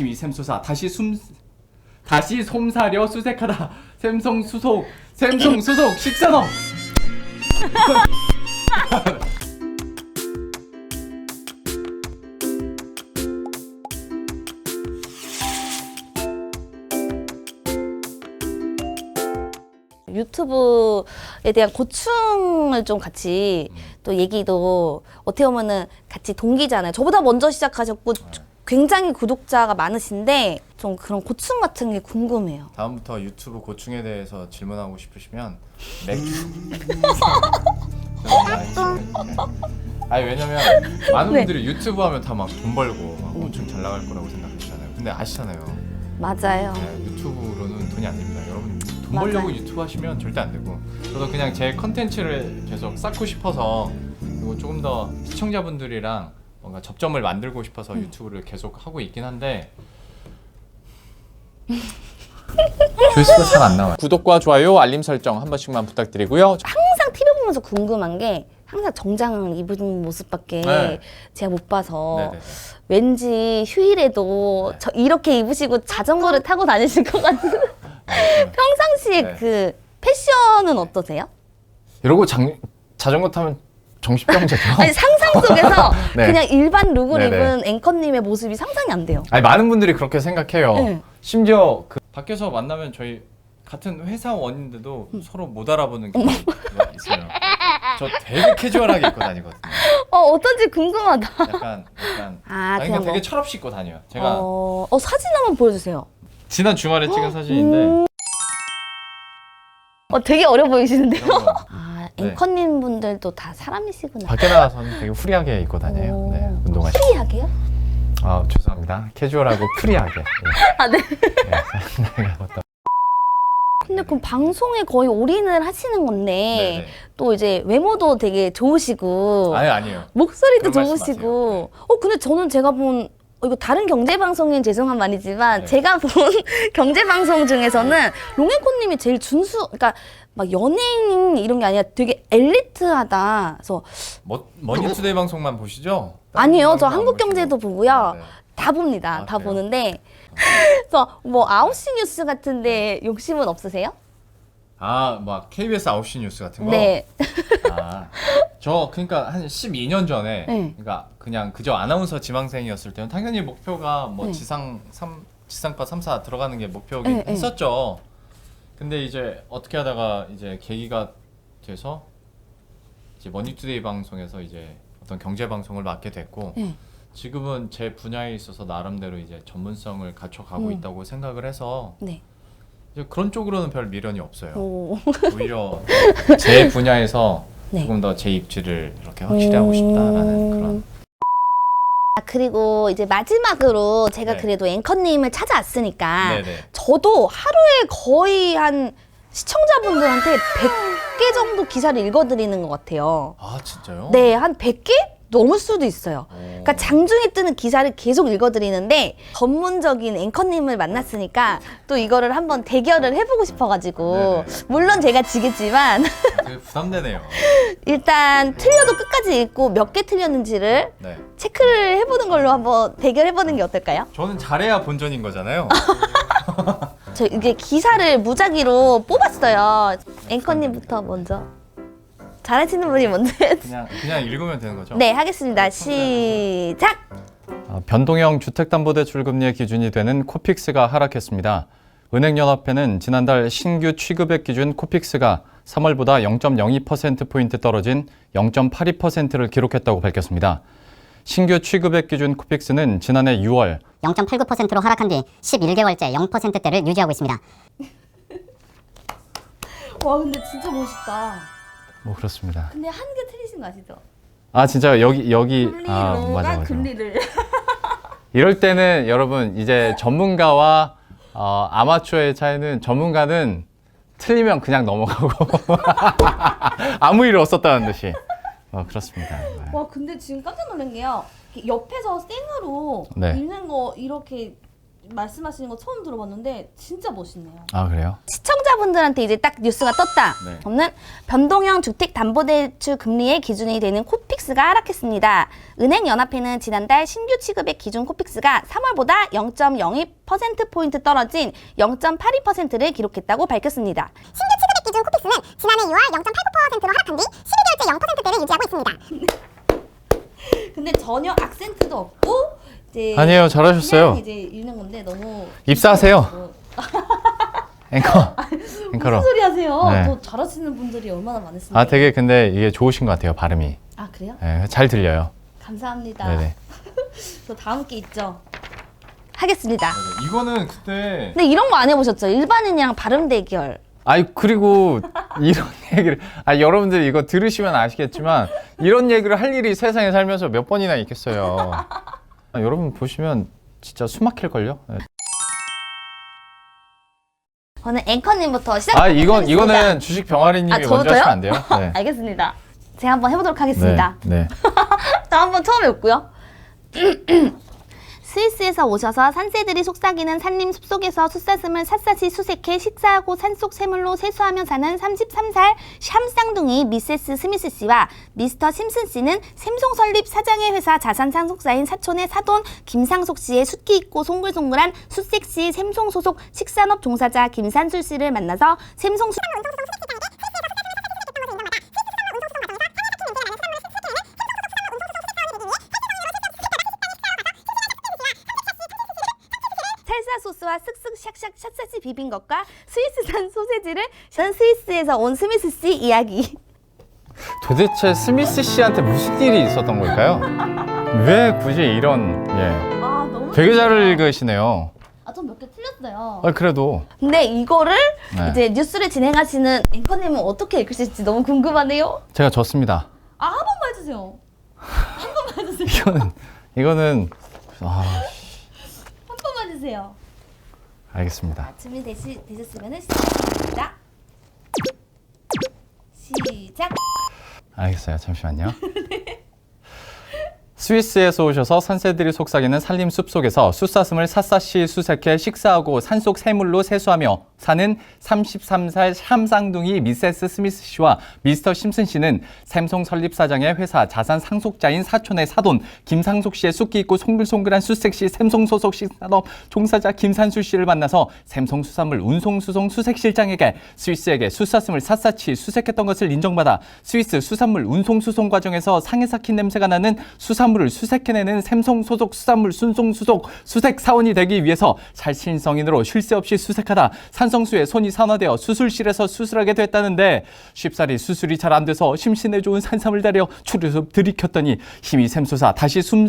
힘이 샘솟아. 다시 숨 다시 솜사려 수색하다. 샘송 수속 샘송 수속 식선호 유튜브에 대한 고충을 좀 같이 또 얘기도 어떻게 보면은 같이 동기잖아요. 저보다 먼저 시작하셨고 굉장히 구독자가 많으신데 좀 그런 고충 같은 게 궁금해요. 다음부터 유튜브 고충에 대해서 질문하고 싶으시면 맥주 아니 왜냐면 많은 네. 분들이 유튜브 하면 다 막 돈 벌고 막 엄청 잘 나갈 거라고 생각하시잖아요 근데 아시잖아요 맞아요. 네, 유튜브로는 돈이 안 됩니다. 여러분 돈 맞아요. 벌려고 유튜브 하시면 절대 안 되고 저도 그냥 제 컨텐츠를 계속 쌓고 싶어서 그리고 조금 더 시청자분들이랑 뭔가 접점을 만들고 싶어서 음. 유튜브를 계속 하고 있긴 한데 조회수가 잘 안 나와요. 구독과 좋아요, 알림 설정 한 번씩만 부탁드리고요. 항상 TV 보면서 궁금한 게 항상 정장을 입은 모습밖에 네. 제가 못 봐서 네네네. 왠지 휴일에도 네. 저 이렇게 입으시고 자전거를 타고 다니실 것 같은 네. 평상시에 네. 그 패션은 어떠세요? 이러고 장, 자전거 타면 정신병자죠. 아니 상상 속에서 네. 그냥 일반 룩을 네네. 입은 앵커님의 모습이 상상이 안 돼요. 아니 많은 분들이 그렇게 생각해요. 네. 심지어 그 밖에서 만나면 저희 같은 회사원인데도 음. 서로 못 알아보는 경우가 있어요. 저 되게 캐주얼하게 입고 다니거든요. 어 어떤지 궁금하다. 약간 약간 아 아니 그냥 그냥 되게 뭐 철없이 입고 다녀요. 제가 어, 어 사진 한번 보여주세요. 지난 주말에 찍은 사진인데 어 되게 어려 보이시는데요? 이런 거아 네. 앵커님 분들도 다 사람이시구나. 밖에 나가서는 되게 후리하게 입고 다녀요. 오. 네, 운동할 때. 프리하게요? 아 죄송합니다. 캐주얼하고 프리하게. 네. 아 네. 네. 근데 그럼 방송에 거의 올인을 하시는 건데 네 네. 또 이제 외모도 되게 좋으시고 아니 아니에요. 목소리도 그런 말씀 좋으시고 어 근데 저는 제가 본 어, 이거 다른 경제 방송인 죄송한 말이지만 네. 제가 본 경제 방송 중에서는 롱앤코님이 제일 준수 그러니까 막 연예인 이런 게 아니라 되게 엘리트하다. 그래서 뭐, 머니투데이 방송만 보시죠? 다른 아니에요. 저 방송 안 한국경제도 보시고. 보고요. 네. 다 봅니다. 아, 다 그래요? 보는데 그래서 뭐 아홉시 뉴스 같은데 욕심은 없으세요? 아, 막 KBS 9시 뉴스 같은 거? 네. 아, 저 그러니까 한 12년 전에 네. 그러니까 그냥 그저 아나운서 지망생이었을 때는 당연히 목표가 뭐 네. 지상 3 지상과 3, 4 들어가는 게 목표긴 네, 네. 했었죠. 근데 이제 어떻게 하다가 이제 계기가 돼서 이제 머니투데이 방송에서 이제 어떤 경제 방송을 맡게 됐고 네. 지금은 제 분야에 있어서 나름대로 이제 전문성을 갖춰가고 음. 있다고 생각을 해서 네. 이제 그런 쪽으로는 별 미련이 없어요. 오. 오히려 제 분야에서 네. 조금 더 제 입지를 이렇게 확실히 하고 싶다라는 그런 아, 그리고 이제 마지막으로 제가 네. 그래도 앵커님을 찾아왔으니까 네네 저도 하루에 거의 한 시청자분들한테 100개 정도 기사를 읽어드리는 것 같아요. 아 진짜요? 네, 한 100개? 넘을 수도 있어요. 오. 그러니까 장중에 뜨는 기사를 계속 읽어드리는데 전문적인 앵커님을 만났으니까 또 이거를 한번 대결을 해보고 싶어가지고 네네. 물론 제가 지겠지만 아, 되게 부담되네요. 일단 틀려도 끝까지 읽고 몇 개 틀렸는지를 네. 체크를 해보는 걸로 한번 대결해보는 게 어떨까요? 저는 잘해야 본전인 거잖아요. 저 이게 기사를 무작위로 뽑았어요. 앵커님부터 먼저. 잘하시는 분이 먼저. 해주세요. 그냥 그냥 읽으면 되는 거죠? 네, 하겠습니다. 시작! 아, 변동형 주택담보대출 금리의 기준이 되는 코픽스가 하락했습니다. 은행연합회는 지난달 신규 취급액 기준 코픽스가 3월보다 0.02%포인트 떨어진 0.82%를 기록했다고 밝혔습니다. 신규 취급액 기준 코픽스는 지난해 6월 0.89%로 하락한 뒤 11개월째 0%대를 유지하고 있습니다. 와, 근데 진짜 멋있다. 뭐 그렇습니다. 근데 한 개 틀리신 거 아시죠? 아 진짜 여기 여기 아 금리로가 맞아 맞아. 금리를. 이럴 때는 여러분 이제 전문가와 어, 아마추어의 차이는 전문가는 틀리면 그냥 넘어가고 아무 일 없었다는 듯이 어, 그렇습니다. 네. 와, 근데 지금 깜짝 놀란 게요. 이렇게 옆에서 생으로 네. 읽는 거 이렇게 말씀하시는 거 처음 들어봤는데 진짜 멋있네요. 아 그래요? 시청자분들한테 이제 딱 뉴스가 떴다. 네. 없는 변동형 주택 담보대출 금리의 기준이 되는 코픽스가 하락했습니다. 은행 연합회는 지난달 신규 취급의 기준 코픽스가 3월보다 0.02%포인트 떨어진 0.82%를 기록했다고 밝혔습니다. 신규 취급액 기준 코픽스는 지난해 6월 0.89%로 하락한 뒤 12개월째 0%대를 유지하고 있습니다. 근데 전혀 악센트도 없고 이제 아니에요, 잘하셨어요. 그냥 이제 읽는 건데 너무 입사하세요. 뭐, 앵커. 앵커로. 무슨 소리 하세요? 네. 더 잘하시는 분들이 얼마나 많으신데. 아 되게 근데 이게 좋으신 것 같아요 발음이. 아 그래요? 네, 잘 들려요. 감사합니다. 네네. 저 다음 게 있죠. 하겠습니다. 이거는 그때. 근데 이런 거 안 해보셨죠? 일반인이랑 발음 대결. 아니 그리고 이런 얘기를 아 여러분들 이거 들으시면 아시겠지만 이런 얘기를 할 일이 세상에 살면서 몇 번이나 있겠어요. 아, 여러분 보시면 진짜 숨 막힐 걸요. 네. 저는 앵커님부터 시작. 아 이건 이거는 주식 병아리님이 아, 먼저 저부터요? 하시면 안 돼요. 네. 알겠습니다. 제가 한번 해보도록 하겠습니다. 네. 네. 자, 한번 처음 해볼고요. 스위스에서 오셔서 산새들이 속삭이는 산림 숲속에서 숫사슴을 샅샅이 수색해 식사하고 산속 새물로 세수하며 사는 33살 샴쌍둥이 미세스 스미스 씨와 미스터 심슨 씨는 샘송 설립 사장의 회사 자산 상속사인 사촌의 사돈 김상속 씨의 숫기 있고 송글송글한 숫섹시 샘송 소속 식산업 종사자 김산술 씨를 만나서 샘송 수... 슥슥 샥샥 샷샷이 비빈 것과 스위스산 소세지를 전 스위스에서 온 스미스 씨 이야기. 도대체 스미스 씨한테 무슨 일이 있었던 걸까요? 왜 굳이 이런 예. 아 너무. 되게 잘 읽으시네요. 아좀 몇개 틀렸어요. 아 그래도 근데 이거를 네. 이제 뉴스를 진행하시는 앵커님은 어떻게 읽으실지 너무 궁금하네요. 제가 졌습니다. 아 한 번만 해주세요. 한 번만 해주세요. 이거는 이거는 아 한 번만 해주세요. 알겠습니다. 자, 준비되시 되셨으면 시작합니다. 시작. 알겠어요. 잠시만요. 스위스에서 오셔서 산새들이 속삭이는 산림 숲속에서 숫사슴을 샅샅이 수색해 식사하고 산속 새물로 세수하며 사는 33살 샴쌍둥이 미세스 스미스 씨와 미스터 심슨 씨는 샘송 설립 사장의 회사 자산 상속자인 사촌의 사돈 김상속 씨의 쑥기 있고 송글송글한 수색시 샘송 소속 식산업 종사자 김산수 씨를 만나서 샘송 수산물 운송 수송 수색 실장에게 스위스에게 숫사슴을 샅샅이 수색했던 것을 인정받아 스위스 수산물 운송 수송 과정에서 상해 삭힌 냄새가 나는 수산물을 수색해내는 샘송 소속 수산물 순송 수속 수색 사원이 되기 위해서 살신 성인으로 쉴 새 없이 수색하다 산 성수에 손이 산화되어 수술실에서 수술하게 됐다는데 쉽사리 수술이 잘 안 돼서 심신에 좋은 산삼을 달여 추르륵 들이켰더니 힘이 샘솟아 다시 숨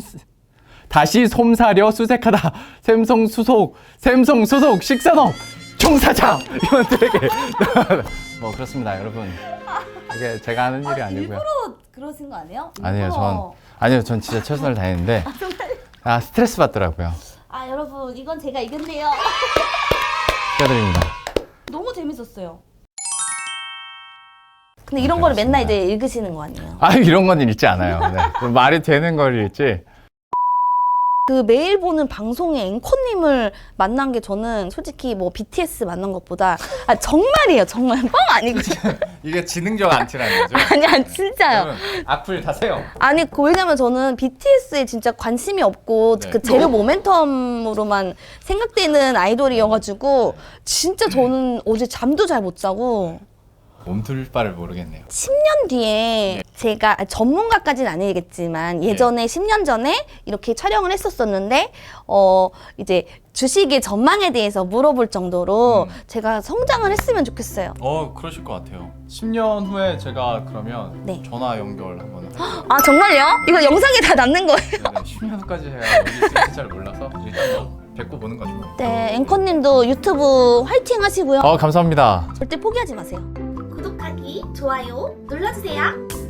다시 솜사려 수색하다. 샘송 수속 샘송 수속 식산업 종사자 이원들에게. 뭐 그렇습니다 여러분. 이게 제가 하는 일이 아니고요. 일부러 그러신 거 아니에요? 아니에요 전 일부러. 아니요 전 진짜 최선을 다했는데. 아 스트레스 받더라고요. 아 여러분 이건 제가 이겼네요. 축하드립니다 너무 재밌었어요. 근데 이런 거를 맨날 이제 읽으시는 거 아니에요? 아 이런 건 읽지 않아요 네. 말이 되는 걸 읽지 그 매일 보는 방송의 앵커님을 만난 게 저는 솔직히 뭐 BTS 만난 것보다 아 정말이에요. 정말 뻥 아니고. 이게 지능적 안티라는 거죠? 아니 아니 진짜요. 악플 다세요. 아니 그 왜냐면 저는 BTS에 진짜 관심이 없고 네. 그 제로 모멘텀으로만 생각되는 아이돌이어가지고 진짜 저는 어제 잠도 잘 못 자고 몸둘 바를 모르겠네요 10년 뒤에 제가 아, 전문가까지는 아니겠지만 예전에 10년 전에 이렇게 촬영을 했었었는데 어 이제 주식의 전망에 대해서 물어볼 정도로 제가 성장을 했으면 좋겠어요. 어 그러실 것 같아요 10년 후에 제가 그러면 네. 전화 연결 한번 할게요 아 정말요? 이거 영상에 다 남는 거예요? 네네, 10년 후까지 제가 어디 있을지 잘 몰라서 일단 뭐 뵙고 보는 거죠 네, 앵커님도 유튜브 화이팅 하시고요. 어 감사합니다 절대 포기하지 마세요. 좋아요 눌러주세요.